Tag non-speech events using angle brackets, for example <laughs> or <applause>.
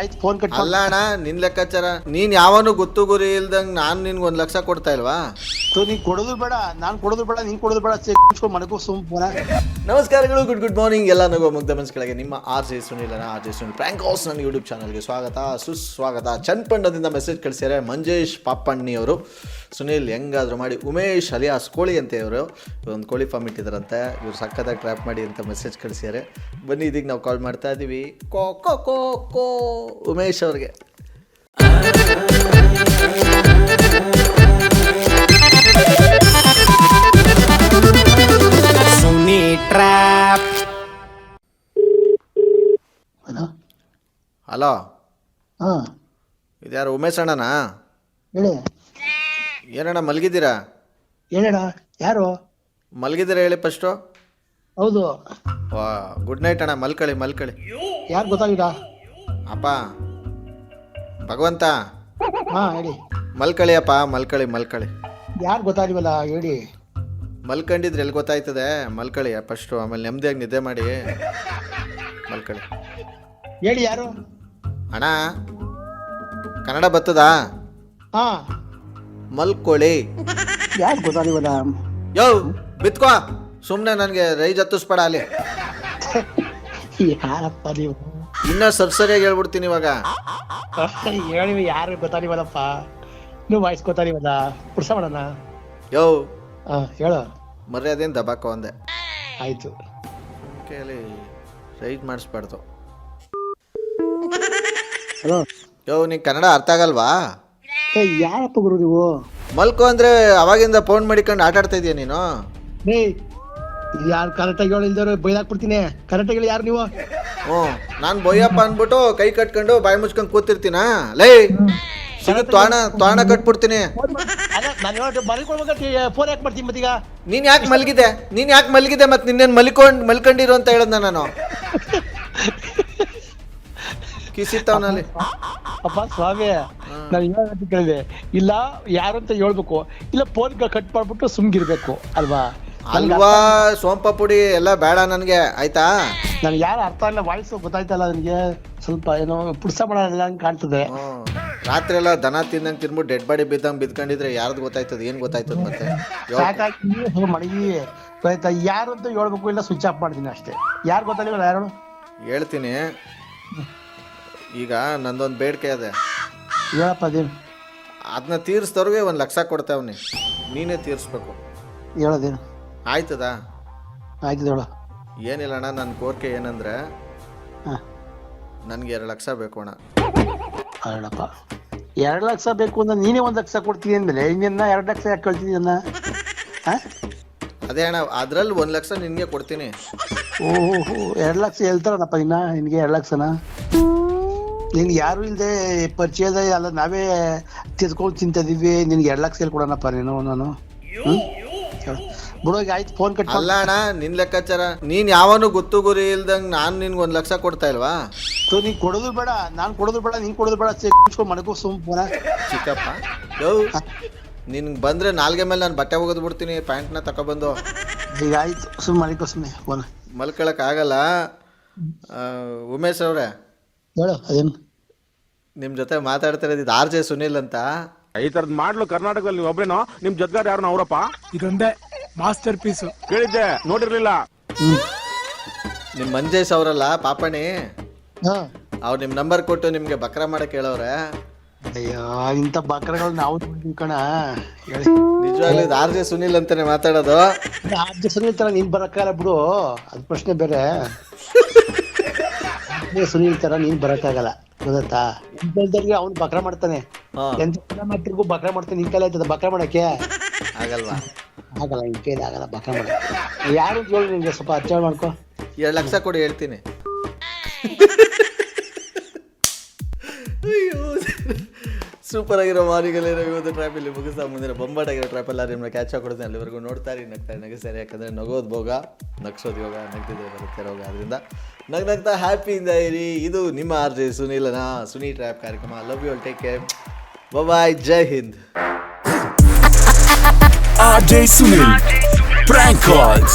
ಆಯ್ತು phone cut ಅಲ್ಲ ಅಣ್ಣ ನಿನ್ ಲೆಕ್ಕಾಚಾರ. ನೀನ್ ಯಾವನು ಗೊತ್ತು ಗುರಿ ಇಲ್ದಂಗ್ ನಾನ್ ನಿನ್ಗೆ ಒಂದ್ ಲಕ್ಷ ಕೊಡ್ತಾ ಇಲ್ವಾ? ಸೊ ಬೇಡ, ನಾನು ಬೇಡ ಬೇಡ ನಮಸ್ಕಾರಗಳು, ಗುಡ್ ಗುಡ್ ಮಾರ್ನಿಂಗ್. ಎಲ್ಲ ನಗುವ ಮುಗ್ಧ ಮನಸ್ಸುಗಳಿಗೆ ನಿಮ್ಮ R J Sunil R J Sunil prank house ನನ್ನ ಯೂಟ್ಯೂಬ್ ಚಾನಲ್ಗೆ ಸ್ವಾಗತ, ಸುಸ್ವಾಗತ. ಚನ್ಪಂಡದಿಂದ ಮೆಸೇಜ್ ಕಳಿಸ್ಯಾರೆ ಮಂಜೇಶ್ ಪಾಪಣ್ಣಿ ಅವರು ಸುನಿಲ್, ಹೆಂಗಾದ್ರು ಮಾಡಿ. ಉಮೇಶ್ ಅಲಿಯಾಸ್ ಕೋಳಿ ಅಂತ ಇವರು ಒಂದು ಕೋಳಿ ಫಾರ್ಮ್ ಇಟ್ಟಿದ್ದಾರಂತೆ. ಇವ್ರು ಸಖತ್ತಾಗಿ ಟ್ರ್ಯಾಪ್ ಮಾಡಿ ಅಂತ ಮೆಸೇಜ್ ಕಳಿಸ್ಯಾರೆ ಬನ್ನಿ, ಇದೀಗ ನಾವು ಕಾಲ್ ಮಾಡ್ತಾ ಇದ್ದೀವಿ ಕೋ ಕೋ ಕೋ ಕೋ. ಉಮೇಶ್ ಅವ್ರಿಗೆ. ಹಲೋ? ಹಾ. ಇದ್ಯಾರು ಉಮೇಶ್ ಅಣ್ಣನಾ? ಹೇಳಿ. ಏನಣ್ಣ ಮಲಗಿದ್ದೀರಾ? ಏನಣ್ಣ ಯಾರು? ಮಲಗಿದ್ದೀರಾ ಹೇಳಿ ಫಸ್ಟು ಹೌದು. ವಾ ಗುಡ್ ನೈಟ್ ಅಣ್ಣ ಮಲ್ಕಳಿ ಮಲ್ಕಳಿ ಯಾರು ಗೊತ್ತಾಗಿಲ್ಲ? ಅಪ್ಪ ಭಗವಂತ? ಹಾ ಹೇಳಿ. ಮಲ್ಕಳಿ ಅಪ್ಪ ಮಲ್ಕಳಿ ಮಲ್ಕಳಿ ಯಾರು ಗೊತ್ತಾಗಿವಲ್ಲ ಹೇಳಿ. ಮಲ್ಕಂಡಿದ್ರೆ ಎಲ್ಲಿ ಗೊತ್ತಾಯ್ತದೆ? ಮಲ್ಕಳಿ ಫಸ್ಟು ಆಮೇಲೆ ನೆಮ್ಮದಿಯಾಗಿ ನಿದ್ದೆ ಮಾಡಿ. ಮಲ್ಕಳಿ ಹೇಳಿ ಯಾರು? ಅಣ್ಣ ಕನ್ನಡ ಬರ್ತದಾ ಹಾ. ಮಲ್ಕೊಳ್ಳಿ ಯಾರು ಗೊತ್ತಾಗಿಲ್ವಲ್ಲ ಯೋ ಬಿತ್ಕೋ. ಸುಮ್ಮನೆ ನನಗೆ ರೈಜ್ ಹತ್ತಿಸ್ಬೇಡ ಅಲ್ಲಿ. ಯಾರಪ್ಪ ನೀವು? ಇನ್ನೂ ಸರಿಯಾಗಿ ಹೇಳ್ಬಿಡ್ತೀನಿ ಇವಾಗ. <laughs> ಹೇಳಿ ಯಾರು ಗೊತ್ತಾಗಿಲ್ವಲ್ಲಪ್ಪ ನೀವು ವಾಯ್ಸ್ ಗೊತ್ತಾಗಿಲ್ವಲ್ಲ ಪುಡ್ಸ ಮಾಡೋಣ. ಯೋ. ಹಾ ಹೇಳು. ಮರ್ಯಾದೆನ್ ದಬಾಕೋ ಅಂದೆ ಆಯ್ತು. ಕೇಳಿ ರೈಡ್ ಮಾಡಿಸ್ಬಾರ್ದು. ಹಲೋ. ಯೋ ನೀ ಕನ್ನಡ ಅರ್ಥ ಆಗಲ್ವಾ? ಏ ಯಾರಪ್ಪ ಗುರು ನೀವು? ಮಲ್ಕೋ ಅಂದ್ರೆ ಅವಾಗಿಂದ ಫೋನ್ ಮಾಡಿಕೊಂಡು ಆಟ ಆಡ್ತಾ ಇದೀಯ ನೀನು? ಯಾರು ಯಾರು ಕರೆಕ್ಟಾಗಿ ಹೇಳಿಲ್ದವ್ರು ಬೈದಾಕ್ಬಿಡ್ತೀನಿ ಕರೆಕ್ಟ್ ಆಗಿ ಯಾರು ನೀವು? ಹ್ಞೂ ನಾನು ಬೊಯ್ಯಪ್ಪ ಅಂದ್ಬಿಟ್ಟು ಕೈ ಕಟ್ಕೊಂಡು ಬಾಯಿ ಮುಚ್ಕೊಂಡು ಕೂತಿರ್ತೀನ? ಲೈ ಸಿಗ ತ್ವಾಣ ತ್ವಾಣ ಕಟ್ಬಿಡ್ತೀನಿ. ನಾನು ಫೋನ್ ಯಾಕೆ ಮಾಡ್ತೀನಿ ಮತ್ತೀಗ? ನೀನ್ ಯಾಕೆ ಮಲಗಿದೆ ನೀನ್ ಯಾಕೆ ಮಲಗಿದೆ ಮತ್ತೆ ನಿನ್ನೇನು ಮಲ್ಕೊಂಡ್ ಮಲ್ಕೊಂಡಿರು ಅಂತ ಹೇಳಿದ್ನ ನಾನು? ಕಿಸಿತ್ತವನಲ್ಲಿ ಅಪ್ಪ ಸ್ವಾಮಿ ನಾನು ಹೇಳೋದು ಕೇಳಿದೆ. ಇಲ್ಲ ಯಾರು ಅಂತ ಹೇಳ್ಬೇಕು. ಇಲ್ಲ ಫೋನ್ ಕಟ್ ಮಾಡ್ಬಿಟ್ಟು ಸುಮ್ಗಿರ್ಬೇಕು ಅಲ್ವಾ? ಅಲ್ವಾ ಸೋಂಪ ಪುಡಿ ಎಲ್ಲ ಬೇಡ ನನಗೆ ಆಯ್ತಾ? ನನ್ಗೆ ಯಾರು ಅರ್ಥ ಇಲ್ಲ ವಾಯ್ಸ್ ಗೊತ್ತಾಯ್ತಲ್ಲ ನನಗೆ. ಸ್ವಲ್ಪ ಏನೋ ಪುಡ್ಸ ಮಾಡಲ್ಲ ಹಂಗೆ ಕಾಣ್ತದೆ. ರಾತ್ರಿ ಎಲ್ಲ ದನ ತಿಂದಂಗೆ ತಿನ್ಬಿಟ್ಟು ಡೆಡ್ ಬಾಡಿ ಬಿದ್ದಂಗೆ ಬಿದ್ಕೊಂಡಿದ್ರೆ ಯಾರ್ದು ಗೊತ್ತಾಯ್ತದ ಏನ್ ಗೊತ್ತಾಯ್ತದ ಮತ್ತೆ? ಸಾಕಾಗಿ ಮಡಗಿ. ಆಯ್ತಾ ಯಾರು ಅಂತ ಹೇಳ್ಬೇಕು ಇಲ್ಲ ಸ್ವಿಚ್ ಆಫ್ ಮಾಡ್ತೀನಿ ಅಷ್ಟೇ. ಯಾರು ಗೊತ್ತಾಗಿಲ್ಲ ಯಾರು? ಹೇಳ್ತೀನಿ. ಈಗ ನಂದೊಂದು ಬೇಡಿಕೆ ಅದೇ. ಹೇಳಪ್ಪ ಅದೇನು. ಅದನ್ನ ತೀರಿಸ್ದವ್ರಿಗೆ ಒಂದು ಲಕ್ಷ ಕೊಡ್ತೇವನಿ ನೀನೇ ತೀರಿಸ್ಬೇಕು. ಹೇಳೋದೇನು. ಆಯ್ತದಾ? ಆಯ್ತು ಹೇಳು. ಏನಿಲ್ಲ ಅಣ್ಣ ನನ್ನ ಕೋರಿಕೆ ಏನಂದ್ರೆ ಹಾಂ. ನನಗೆ ಎರಡು ಲಕ್ಷ ಬೇಕು ಅಣ್ಣ. ಹೇಳಪ್ಪ ಎರಡು ಲಕ್ಷ ಬೇಕು ಅಂದ್ರೆ ನೀನೇ ಒಂದು ಲಕ್ಷ ಕೊಡ್ತೀನಿ ಅಂದಮೇಲೆ ಇನ್ನೇನ ಎರಡು ಲಕ್ಷ ಯಾಕೆ ಕಳ್ತೀನಿ ಅನ್ನ ಹಾಂ? ಅದೇ ಅಣ್ಣ ಅದ್ರಲ್ಲಿ ಒಂದು ಲಕ್ಷ ನಿನಗೆ ಕೊಡ್ತೀನಿ. ಓಹೋ ಎರಡು ಲಕ್ಷ ಹೇಳ್ತಾರನಪ್ಪ ಇನ್ನ ನಿನಗೆ ಎರಡು ಲಕ್ಷನ? ನಿನ್ಗೆ ಯಾರು ಇಲ್ಲದೆ ಪರಿಚಯದ ಅಲ್ಲ ನಾವೇ ತಿದ್ಕೊಂಡು ತಿಂತಿದ್ವಿ ನಿನ್ಗೆ ಎರಡು ಲಕ್ಷ ಎಲ್ಲಿ ಕೊಡೋಣಪ್ಪ ನೀನು ನಾನು. ಬಿಡೋಗಿ. ಆಯ್ತು ಫೋನ್ ಕಟ್ ಅಲ್ಲ ಅಣ್ಣ ನಿನ್ ಲೆಕ್ಕಾಚಾರ ನೀನ್ ಯಾವನು ಗೊತ್ತು ಗುರಿ ಇಲ್ದಂಗ್ ನಾನು ನಿನ್ಗೆ ಒಂದು ಲಕ್ಷ ಕೊಡ್ತಾ ಇಲ್ವಾ? ಸೊ ನೀನು ಕೊಡೋದು ಬೇಡ ನಾನು ಕೊಡೋದು ಬೇಡ ನೀನ್ ಕೊಡೋದು ಬೇಡ ಮನಗೂ ಸುಮ್ ಫೋನ ಚಿಕ್ಕಪ್ಪ ನಿನ್ಗೆ ಬಂದ್ರೆ ನಾಲ್ಗೆ ಮೇಲೆ ನಾನು ಬಟ್ಟೆ ಒಗೆದು ಬಿಡ್ತೀನಿ ಪ್ಯಾಂಟ್ನ ತಗೊಬಂದು ಈಗ ಆಯ್ತು ಸುಮ್ ಮಲಿಕೋ ಸುಮ್ಮನೆ ಫೋನ ಮಲ್ಕೊಳಕ್ ಆಗಲ್ಲ. ಉಮೇಶ್ ಅವ್ರೆ ಹೇಳು ಅದೇನು? ನಿಮ್ ಜೊತೆ ಮಾತಾಡ್ತಿರೋದು ಇದು ಆರ್ ಜೆ ಸುನಿಲ್ ಅಂತ. ಈ ತರದ್ ಮಾಡ್ಲು ಕರ್ನಾಟಕದಲ್ಲಿ ನೀವು ಒಬ್ರೇನೋ ನಿಮ್ ಜೊತೆಗಾರ ಯಾರು ಅವರಪ್ಪ? ಇದೊಂದೇ ಮಾಸ್ಟರ್ ಪೀಸ್. ಕೇಳಿದ್ದೆ ನೋಡಿರ್ಲಿಲ್ಲ. ನಿಮ್ ಮಂಜೇಶ್ ಅವರಲ್ಲ ಪಾಪಣಿ? ಹಾ. ಅವ್ರು ನಿಮ್ ನಂಬರ್ ಕೊಟ್ಟು ನಿಮ್ಗೆ ಬಕ್ರ ಮಾಡಕ್ ಹೇಳವ್ರೆ. ಅಯ್ಯೋ ಇಂಥ ಬಕ್ರಗಳು ನಾವು ನೋಡ್ತೀವಿ ಕಣ. ಹೇಳಿ. ನಿಜವಾಗ್ಲೂ ಇದು ಆರ್ ಜೆ ಸುನಿಲ್ ಅಂತಾನೆ ಮಾತಾಡೋದು. ಸುನಿಲ್ ತರ ನೀನ್ ಬರಕ್ಕಾಗಲ್ಲ ಬಿಡು. ಅದ್ ಪ್ರಶ್ನೆ ಬೇರೆ. ಸುನೀಲ್ ತರ ನೀನ್ ಬರಕ್ಕಾಗಲ್ಲ ಗೊತ್ತಾ ಇಂಥವ್ರಿಗೆ ಅವ್ನು ಬಕ್ರ ಮಾಡ್ತಾನೆ. ಹಾ. ಎಂತ ಮಾತಿರ್ಗೂ ಬಕ್ರ ಮಾಡ್ತಾನೆ ನಿನ್ ಕೈಲಿ ಆಯ್ತದ ಬಕ್ರ ಮಾಡಕ್ಕೆ? ಆಗಲ್ವಾ? ಆಗಲ್ಲ ನಿನ್ ಕೈಲಿ ಆಗಲ್ಲ ಬಕ್ರ ಮಾಡಕ್ಕೆ ಯಾರು ಅಂತ ಹೇಳಿ ನಿನ್ಗೆ ಸ್ವಲ್ಪ ಅರ್ಚನೆ ಮಾಡ್ಕೊ? ಎರಡು ಲಕ್ಷ ಕೊಡಿ ಹೇಳ್ತೀನಿ. ಸೂಪರ್ ಆಗಿರೋ ಮಾರಿಗಳೇ ಇವತ್ತು ಟ್ರ್ಯಾಪ್ ಇಲ್ಲಿ ಮುಗಿಸ್ತಾ ಮುಂದಿನ ಟ್ರ್ಯಾಪ್ ಎಲ್ಲ ನಿಮ್ಮನ್ನ ಕ್ಯಾಚ್ ಹಾಕೊಡ್ತೀನಿ ಅಲ್ಲಿವರೆಗೂ ನೋಡ್ತಾರೆ ನಗ್ತಾರೆ ನಗೆ ಸರಿ ಯಾಕಂದ್ರೆ ನಗೋದು ಭೋಗ, ನಗ್ಸೋದು ಯೋಗ ನಗ್ತಿದ್ದೆ ಬರುತ್ತೆ ರೋಗ. ಅದರಿಂದ ನಗ್ ನಗ್ತಾ ಹ್ಯಾಪಿಯಿಂದ ಇರಿ. ಇದು ನಿಮ್ಮ ಆರ್ ಜೆ ಸುನೀಲನ ಸುನಿ ಟ್ರ್ಯಾಪ್ ಕಾರ್ಯಕ್ರಮ. Love you take care bye Jai Hind RJ Sunil, Prank calls.